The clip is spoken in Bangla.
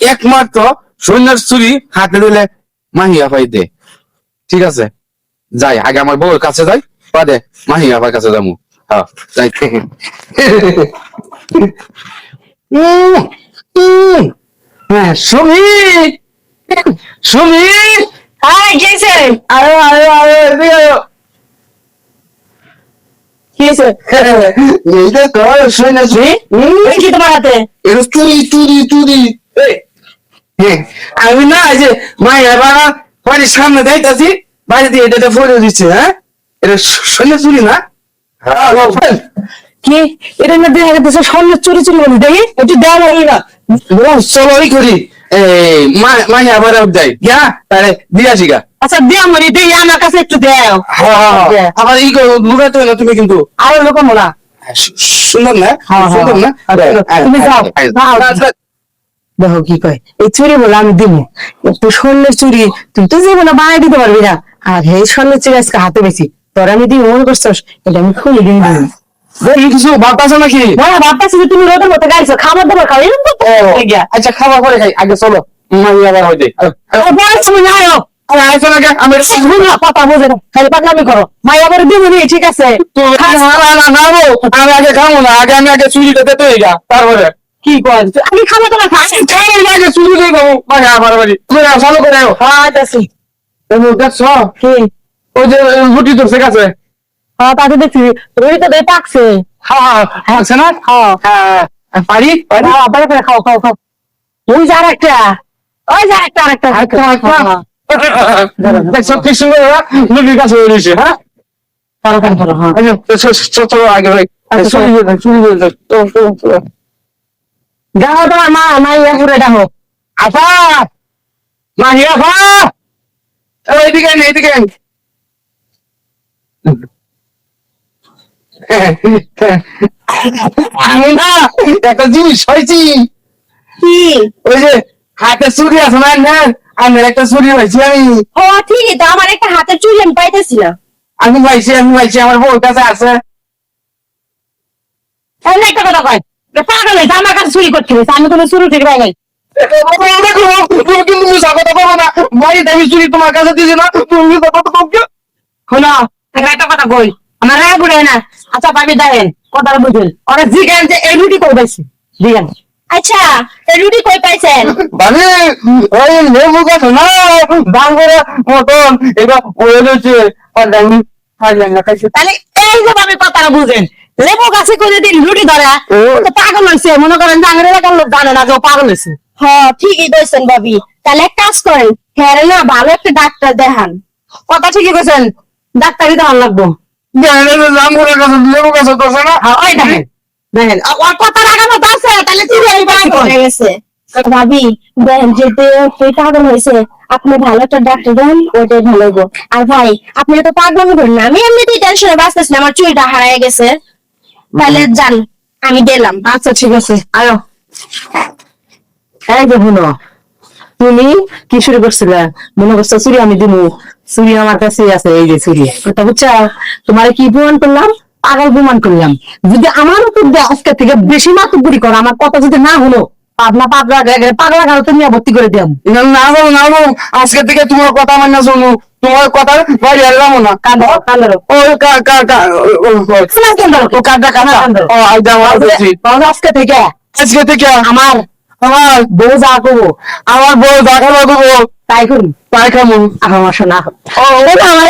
একমাত্র সৈন্যের চুরি হাতে দিলে মাহিয়া পাই দে। ঠিক আছে? যাই আগে আমার বউয়ের কাছে যাই বাদে মাহিয়া আবার কাছে যাব হ্যাঁ যাই। হ্যাঁ হাই আরে এদিকে। এইটা কি তোমার হাতে? এটা চুরি চুরি চুরি। এই, হ্যাঁ, আমি না এই যে মায়ের বাবা বাড়ির সামনে যাইতাছি বাড়ি দিয়ে এটা ফোনে দিচ্ছে হ্যাঁ? এটা শৈন্য চুরি না? হ্যাঁ, কি? এটা না দেখা গেছে স্বর্ণ চুরি চুরি বলি দেখি? একটু দেওয়া লাগে না? চলো ওই করি। এই মা- মাহি আবার যাই গিয়া তাহলে দিয়ে আসি গা আচ্ছা মনি আমার কাছে একটু দেও। হ্যাঁ, হ্যাঁ, হ্যাঁ। আবার ই লুকাতে না তুমি কিন্তু। আর লোক মোলা সুন্দর না? সুন্দর না? হ্যাঁ। তুমি যাও। দেখো কি কয় এই চুরি বলে আমি দিব একটু স্বর্ণের চুরি তুই তো জীবনে বানাই দিতে পারবি না আর এই স্বর্ণের চুরি আজকে হাতে বেশি তোর আমি দিব মনে করছস এটা আমি খুলে দিন নাকি যে তুমি রোদের মতো খাবার দাবার খাও এরকম তো গিয়া আচ্ছা খাবার পরে খাই আগে চলো মাহি আবার হইতে বয়স তুমি আয়ো আরে আইসো না আমি না কথা বোঝে না খালি পাগলামি করো মাই আবার দিব নি ঠিক আছে তো না না না না আমি আগে খাব না আগে আমি আগে চুরিটা দিতে তারপরে কি কর আমি খাবার দাবার খাই আগে চুরি দিয়ে দেবো মানে আমার বাড়ি তুমি চালু করে আও। হ্যাঁ তুমি দেখছ? কি? ওই যে রুটি ধরছে কাছে হ্যাঁ তাকে দেখছি। রবি তো দেয় পাকছে। হ্যাঁ হ্যাঁ আছে না? হ্যাঁ। হ্যাঁ পারি? পারি? হ্যাঁ পারে পারে খাও খাও খাও। ওই যে আরেকটা। ওই যে আরেকটা আরেকটা। আরেকটা। হ্যাঁ, দেখছ কি সুন্দর রুটির কাছে রয়েছে হ্যাঁ? করো করো হ্যাঁ। চলো আগে ভাই। দিয়ে দাও। চলো, চলো, যাও তোমার মা মা ইয়া দেখো আফা! মাহি এই, এইদিকে এইদিকে আমি না একটা জিনিস হয়েছি কি? ওই যে হাতে চুরি আছে না না আমার একটা চুরি হয়েছি আমি। ও তো আমার একটা হাতের চুড়ি আমি পাইতেছি না। আমি পাইছি আমি পাইছি আমার বউর কাছে আছে। একটা কথা কয় পাগল হয়েছে আমার কাছে চুরি করতে গেছে আমি কোনো চুরি ঠিক পাই নাই কিন্তু মিশা কথা বলো না বাড়িতে আমি চুরি তোমার কাছে দিয়েছি না তুমি মিশা কথা বলছো একটা একটা কথা কই আমার রায় বুড়ে না। আচ্ছা পাবি দেখেন কথাটা বুঝেন। ওরা জিজ্ঞান যে এই রুটি করে পাইছে? জিজ্ঞান আচ্ছা এই রুটি কই পাইছেন? মানে ওই লেবু গাছ না করে মতন এটা পড়ে রয়েছে আর আমি আর খাইছি। তাহলে এই যে ভাবে কথাটা বুঝেন লেবু গাছে করে দিন রুটি ধরা। তো পাগল হয়েছে মনে করেন যে এলাকার লোক জানে না যে ও পাগল হয়েছে হ্যাঁ ঠিকই কইছেন ভাবি। তাহলে এক কাজ করেন হ্যাঁ না ভালো একটা ডাক্তার দেখান। কথা ঠিকই কইছেন ডাক্তারি দেওয়ার লাগবো। লেবু গাছ না। হ্যাঁ, ওই দেখেন দেখেন। ওর কথা রাখানো আছে তাহলে তুই গেছে। ভাবি যেতে পাগল হয়েছে আপনি ভালো একটা ডাক্তার দেন ওইটাই ভালো আর ভাই আপনি তো পাগল করেন না আমি এমনিতেই টেনশনে বাঁচতেছি আমার চুরিটা হারায় গেছে। তাহলে যান আমি গেলাম আচ্ছা ঠিক আছে আয়ো এই শুনো তুমি কি শুরু করছিলে মনে করছ চুরি আমি দিব চুরি আমার কাছে আছে এই যে চুরি কথা বুঝছ তোমার কি প্রমাণ করলাম পাগল প্রমাণ করলাম যদি আমার উপর দিয়ে আজকে থেকে বেশি মাতুপুরি করো আমার কথা যদি না হলো পাবনা পাগলা পাগলা গাড়ি তুমি ভর্তি করে দিলাম না না বলো না বলো আজকে থেকে তোমার কথা মানে শুনো তোমার কথা বাড়ি এলাম না কান্দো কান্দো ও কা কা কা ও, ও, ও, কান্দা কাঁদা ও আই দাও আজকে থেকে আজকে থেকে আমার আমার বউ যা করব আমার বউ যা দেবো তাই করুন তাই খামু আমার শোনা ও আমার